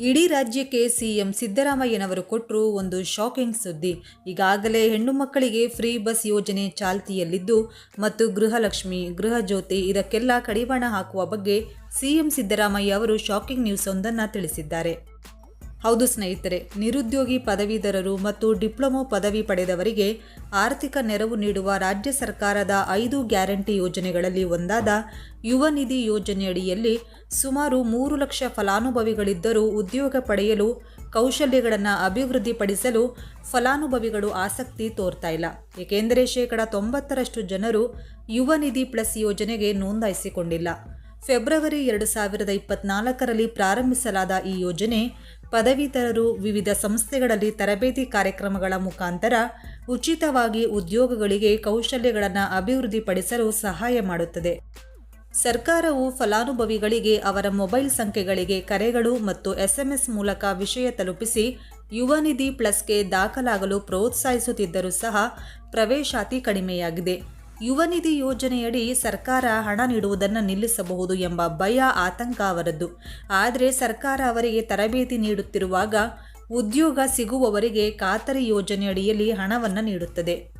ಇಡೀ ರಾಜ್ಯಕ್ಕೆ ಸಿಎಂ ಸಿದ್ದರಾಮಯ್ಯನವರು ಕೊಟ್ಟರು ಒಂದು ಶಾಕಿಂಗ್ ಸುದ್ದಿ. ಈಗಾಗಲೇ ಹೆಣ್ಣು ಮಕ್ಕಳಿಗೆ ಫ್ರೀ ಬಸ್ ಯೋಜನೆ ಚಾಲ್ತಿಯಲ್ಲಿದ್ದು ಮತ್ತು ಗೃಹಲಕ್ಷ್ಮಿ ಗೃಹಜ್ಯೋತಿ ಇದಕ್ಕೆಲ್ಲ ಕಡಿವಾಣ ಹಾಕುವ ಬಗ್ಗೆ ಸಿಎಂ ಸಿದ್ದರಾಮಯ್ಯ ಅವರು ಶಾಕಿಂಗ್ ನ್ಯೂಸ್ ಒಂದನ್ನು ತಿಳಿಸಿದ್ದಾರೆ. ಹೌದು ಸ್ನೇಹಿತರೆ, ನಿರುದ್ಯೋಗಿ ಪದವೀಧರರು ಮತ್ತು ಡಿಪ್ಲೊಮೊ ಪದವಿ ಪಡೆದವರಿಗೆ ಆರ್ಥಿಕ ನೆರವು ನೀಡುವ ರಾಜ್ಯ ಸರ್ಕಾರದ ಐದು ಗ್ಯಾರಂಟಿ ಯೋಜನೆಗಳಲ್ಲಿ ಒಂದಾದ ಯುವ ನಿಧಿ ಯೋಜನೆಯಡಿಯಲ್ಲಿ ಸುಮಾರು ಮೂರು ಲಕ್ಷ ಫಲಾನುಭವಿಗಳಿದ್ದರೂ ಉದ್ಯೋಗ ಪಡೆಯಲು ಕೌಶಲ್ಯಗಳನ್ನು ಅಭಿವೃದ್ಧಿಪಡಿಸಲು ಫಲಾನುಭವಿಗಳು ಆಸಕ್ತಿ ತೋರ್ತಾ ಇಲ್ಲ. ಏಕೆಂದರೆ ಶೇಕಡ ತೊಂಬತ್ತರಷ್ಟು ಜನರು ಯುವ ನಿಧಿ ಪ್ಲಸ್ ಯೋಜನೆಗೆ ನೋಂದಾಯಿಸಿಕೊಂಡಿಲ್ಲ. ಫೆಬ್ರವರಿ ಎರಡು ಸಾವಿರದ ಇಪ್ಪತ್ನಾಲ್ಕರಲ್ಲಿ ಪ್ರಾರಂಭಿಸಲಾದ ಈ ಯೋಜನೆ ಪದವೀಧರರು ವಿವಿಧ ಸಂಸ್ಥೆಗಳಲ್ಲಿ ತರಬೇತಿ ಕಾರ್ಯಕ್ರಮಗಳ ಮುಖಾಂತರ ಉಚಿತವಾಗಿ ಉದ್ಯೋಗಗಳಿಗೆ ಕೌಶಲ್ಯಗಳನ್ನು ಅಭಿವೃದ್ಧಿಪಡಿಸಲು ಸಹಾಯ ಮಾಡುತ್ತದೆ. ಸರ್ಕಾರವು ಫಲಾನುಭವಿಗಳಿಗೆ ಅವರ ಮೊಬೈಲ್ ಸಂಖ್ಯೆಗಳಿಗೆ ಕರೆಗಳು ಮತ್ತು ಎಸ್ಎಂಎಸ್ ಮೂಲಕ ವಿಷಯ ತಲುಪಿಸಿ ಯುವ ನಿಧಿ ಪ್ಲಸ್ಗೆ ದಾಖಲಾಗಲು ಪ್ರೋತ್ಸಾಹಿಸುತ್ತಿದ್ದರೂ ಸಹ ಪ್ರವೇಶಾತಿ ಕಡಿಮೆಯಾಗಿದೆ. ಯುವ ನಿಧಿ ಯೋಜನೆಯಡಿ ಸರ್ಕಾರ ಹಣ ನೀಡುವುದನ್ನು ನಿಲ್ಲಿಸಬಹುದು ಎಂಬ ಭಯ ಆತಂಕ ಅವರದ್ದು. ಆದರೆ ಸರ್ಕಾರ ಅವರಿಗೆ ತರಬೇತಿ ನೀಡುತ್ತಿರುವಾಗ ಉದ್ಯೋಗ ಸಿಗುವವರಿಗೆ ಖಾತರಿ ಯೋಜನೆಯಡಿಯಲ್ಲಿ ಹಣವನ್ನು ನೀಡುತ್ತದೆ.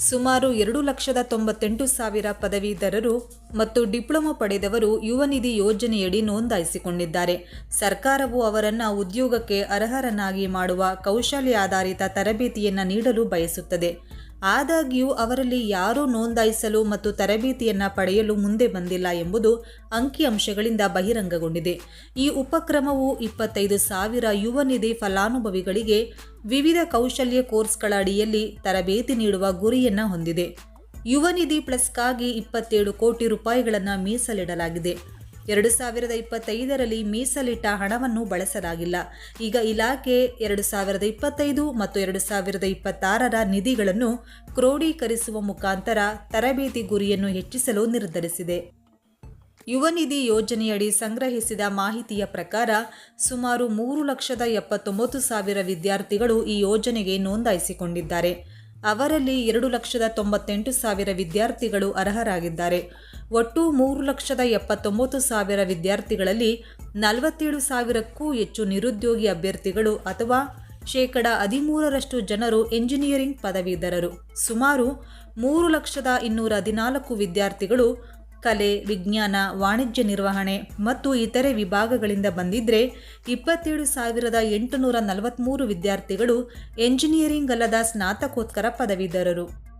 ಸುಮಾರು ಎರಡು ಲಕ್ಷದ ತೊಂಬತ್ತೆಂಟು ಸಾವಿರ ಪದವೀಧರರು ಮತ್ತು ಡಿಪ್ಲೊಮಾ ಪಡೆದವರು ಯುವ ನಿಧಿ ಯೋಜನೆಯಡಿ ನೋಂದಾಯಿಸಿಕೊಂಡಿದ್ದಾರೆ. ಸರ್ಕಾರವು ಅವರನ್ನು ಉದ್ಯೋಗಕ್ಕೆ ಅರ್ಹರನ್ನಾಗಿ ಮಾಡುವ ಕೌಶಲ್ಯಾಧಾರಿತ ತರಬೇತಿಯನ್ನು ನೀಡಲು ಬಯಸುತ್ತದೆ. ಆದಾಗ್ಯೂ ಅವರಲ್ಲಿ ಯಾರೂ ನೋಂದಾಯಿಸಲು ಮತ್ತು ತರಬೇತಿಯನ್ನು ಪಡೆಯಲು ಮುಂದೆ ಬಂದಿಲ್ಲ ಎಂಬುದು ಅಂಕಿಅಂಶಗಳಿಂದ ಬಹಿರಂಗಗೊಂಡಿದೆ. ಈ ಉಪಕ್ರಮವು ಇಪ್ಪತ್ತೈದು ಸಾವಿರ ಯುವ ನಿಧಿ ಫಲಾನುಭವಿಗಳಿಗೆ ವಿವಿಧ ಕೌಶಲ್ಯ ಕೋರ್ಸ್ಗಳ ಅಡಿಯಲ್ಲಿ ತರಬೇತಿ ನೀಡುವ ಗುರಿಯನ್ನು ಹೊಂದಿದೆ. ಯುವ ನಿಧಿ ಪ್ಲಸ್ಗಾಗಿ ಇಪ್ಪತ್ತೇಳು ಕೋಟಿ ರೂಪಾಯಿಗಳನ್ನು ಮೀಸಲಿಡಲಾಗಿದೆ. ಎರಡು ಸಾವಿರದ ಇಪ್ಪತ್ತೈದರಲ್ಲಿ ಮೀಸಲಿಟ್ಟ ಹಣವನ್ನು ಬಳಸಲಾಗಿಲ್ಲ. ಈಗ ಇಲಾಖೆ ಎರಡು ಸಾವಿರದ ಇಪ್ಪತ್ತೈದು ಮತ್ತು ಎರಡು ಸಾವಿರದ ಇಪ್ಪತ್ತಾರರ ನಿಧಿಗಳನ್ನು ಕ್ರೋಢೀಕರಿಸುವ ಮುಖಾಂತರ ತರಬೇತಿ ಗುರಿಯನ್ನು ಹೆಚ್ಚಿಸಲು ನಿರ್ಧರಿಸಿದೆ. ಯುವ ನಿಧಿ ಯೋಜನೆಯಡಿ ಸಂಗ್ರಹಿಸಿದ ಮಾಹಿತಿಯ ಪ್ರಕಾರ ಸುಮಾರು ಮೂರು ಲಕ್ಷದ ಎಪ್ಪತ್ತೊಂಬತ್ತು ಸಾವಿರ ವಿದ್ಯಾರ್ಥಿಗಳು ಈ ಯೋಜನೆಗೆ ನೋಂದಾಯಿಸಿಕೊಂಡಿದ್ದಾರೆ. ಅವರಲ್ಲಿ ಎರಡು ಲಕ್ಷದ ತೊಂಬತ್ತೆಂಟು ಸಾವಿರ ವಿದ್ಯಾರ್ಥಿಗಳು ಅರ್ಹರಾಗಿದ್ದಾರೆ. ಒಟ್ಟು ಮೂರು ಲಕ್ಷದ ಎಪ್ಪತ್ತೊಂಬತ್ತು ಸಾವಿರ ವಿದ್ಯಾರ್ಥಿಗಳಲ್ಲಿ ನಲವತ್ತೇಳು ಸಾವಿರಕ್ಕೂ ಹೆಚ್ಚು ನಿರುದ್ಯೋಗಿ ಅಭ್ಯರ್ಥಿಗಳು ಅಥವಾ ಶೇಕಡ ಹದಿಮೂರರಷ್ಟು ಜನರು ಎಂಜಿನಿಯರಿಂಗ್ ಪದವೀಧರರು. ಸುಮಾರು ಮೂರು ಲಕ್ಷದ ಇನ್ನೂರ ಹದಿನಾಲ್ಕು ವಿದ್ಯಾರ್ಥಿಗಳು ಕಲೆ, ವಿಜ್ಞಾನ, ವಾಣಿಜ್ಯ ನಿರ್ವಹಣೆ ಮತ್ತು ಇತರೆ ವಿಭಾಗಗಳಿಂದ ಬಂದಿದ್ದರೆ ಇಪ್ಪತ್ತೇಳು ಸಾವಿರದ ಎಂಟುನೂರ ನಲವತ್ತ್ಮೂರು ವಿದ್ಯಾರ್ಥಿಗಳು ಎಂಜಿನಿಯರಿಂಗ್ ಅಲ್ಲದ ಸ್ನಾತಕೋತ್ತರ ಪದವೀಧರರು.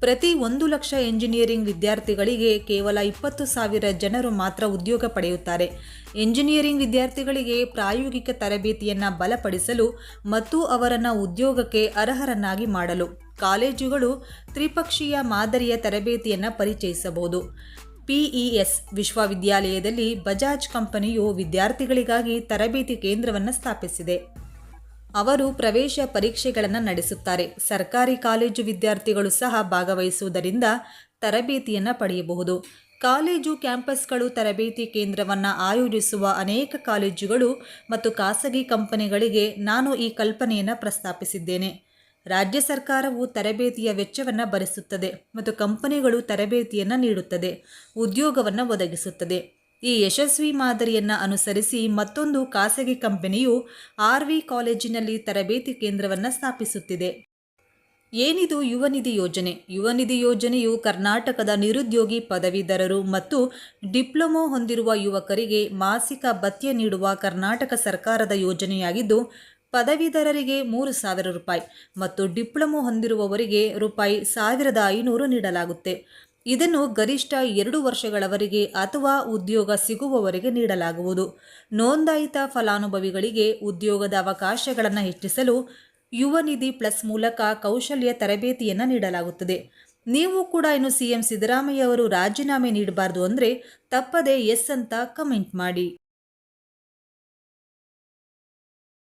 ಪ್ರತಿ ಒಂದು ಲಕ್ಷ ಎಂಜಿನಿಯರಿಂಗ್ ವಿದ್ಯಾರ್ಥಿಗಳಿಗೆ ಕೇವಲ ಇಪ್ಪತ್ತು ಸಾವಿರ ಜನರು ಮಾತ್ರ ಉದ್ಯೋಗ ಪಡೆಯುತ್ತಾರೆ. ಎಂಜಿನಿಯರಿಂಗ್ ವಿದ್ಯಾರ್ಥಿಗಳಿಗೆ ಪ್ರಾಯೋಗಿಕ ತರಬೇತಿಯನ್ನು ಬಲಪಡಿಸಲು ಮತ್ತು ಅವರನ್ನು ಉದ್ಯೋಗಕ್ಕೆ ಅರ್ಹರನ್ನಾಗಿ ಮಾಡಲು ಕಾಲೇಜುಗಳು ತ್ರಿಪಕ್ಷೀಯ ಮಾದರಿಯ ತರಬೇತಿಯನ್ನು ಪರಿಚಯಿಸಬಹುದು. ಪಿಇಎಸ್ ವಿಶ್ವವಿದ್ಯಾಲಯದಲ್ಲಿ ಬಜಾಜ್ ಕಂಪನಿಯು ವಿದ್ಯಾರ್ಥಿಗಳಿಗಾಗಿ ತರಬೇತಿ ಕೇಂದ್ರವನ್ನು ಸ್ಥಾಪಿಸಿದೆ. ಅವರು ಪ್ರವೇಶ ಪರೀಕ್ಷೆಗಳನ್ನು ನಡೆಸುತ್ತಾರೆ. ಸರ್ಕಾರಿ ಕಾಲೇಜು ವಿದ್ಯಾರ್ಥಿಗಳು ಸಹ ಭಾಗವಹಿಸುವುದರಿಂದ ತರಬೇತಿಯನ್ನು ಪಡೆಯಬಹುದು. ಕಾಲೇಜು ಕ್ಯಾಂಪಸ್ಗಳು ತರಬೇತಿ ಕೇಂದ್ರವನ್ನು ಆಯೋಜಿಸುವ ಅನೇಕ ಕಾಲೇಜುಗಳು ಮತ್ತು ಖಾಸಗಿ ಕಂಪನಿಗಳಿಗೆ ನಾನು ಈ ಕಲ್ಪನೆಯನ್ನು ಪ್ರಸ್ತಾಪಿಸಿದ್ದೇನೆ. ರಾಜ್ಯ ಸರ್ಕಾರವು ತರಬೇತಿಯ ವೆಚ್ಚವನ್ನು ಭರಿಸುತ್ತದೆ ಮತ್ತು ಕಂಪನಿಗಳು ತರಬೇತಿಯನ್ನು ನೀಡುತ್ತದೆ, ಉದ್ಯೋಗವನ್ನು ಒದಗಿಸುತ್ತದೆ. ಈ ಯಶಸ್ವಿ ಮಾದರಿಯನ್ನು ಅನುಸರಿಸಿ ಮತ್ತೊಂದು ಖಾಸಗಿ ಕಂಪನಿಯು ಆರ್ ವಿ ಕಾಲೇಜಿನಲ್ಲಿ ತರಬೇತಿ ಕೇಂದ್ರವನ್ನು ಸ್ಥಾಪಿಸುತ್ತಿದೆ. ಏನಿದು ಯುವನಿಧಿ ಯೋಜನೆ? ಯುವನಿಧಿ ಯೋಜನೆಯು ಕರ್ನಾಟಕದ ನಿರುದ್ಯೋಗಿ ಪದವೀಧರರು ಮತ್ತು ಡಿಪ್ಲೊಮೊ ಹೊಂದಿರುವ ಯುವಕರಿಗೆ ಮಾಸಿಕ ಭತ್ಯೆ ನೀಡುವ ಕರ್ನಾಟಕ ಸರ್ಕಾರದ ಯೋಜನೆಯಾಗಿದ್ದು, ಪದವೀಧರರಿಗೆ ಮೂರು ಸಾವಿರ ರೂಪಾಯಿ ಮತ್ತು ಡಿಪ್ಲೊಮೊ ಹೊಂದಿರುವವರಿಗೆ ರೂಪಾಯಿ ಸಾವಿರದ ಐನೂರು ನೀಡಲಾಗುತ್ತೆ. ಇದನ್ನು ಗರಿಷ್ಠ ಎರಡು ವರ್ಷಗಳವರೆಗೆ ಅಥವಾ ಉದ್ಯೋಗ ಸಿಗುವವರೆಗೆ ನೀಡಲಾಗುವುದು. ನೋಂದಾಯಿತ ಫಲಾನುಭವಿಗಳಿಗೆ ಉದ್ಯೋಗದ ಅವಕಾಶಗಳನ್ನು ಹೆಚ್ಚಿಸಲು ಯುವ ನಿಧಿ ಪ್ಲಸ್ ಮೂಲಕ ಕೌಶಲ್ಯ ತರಬೇತಿಯನ್ನು ನೀಡಲಾಗುತ್ತದೆ. ನೀವು ಕೂಡ ಇನ್ನು ಸಿಎಂ ಸಿದ್ದರಾಮಯ್ಯ ಅವರು ರಾಜೀನಾಮೆ ನೀಡಬಾರ್ದು ಅಂದರೆ ತಪ್ಪದೆ ಎಸ್ ಅಂತ ಕಮೆಂಟ್ ಮಾಡಿ.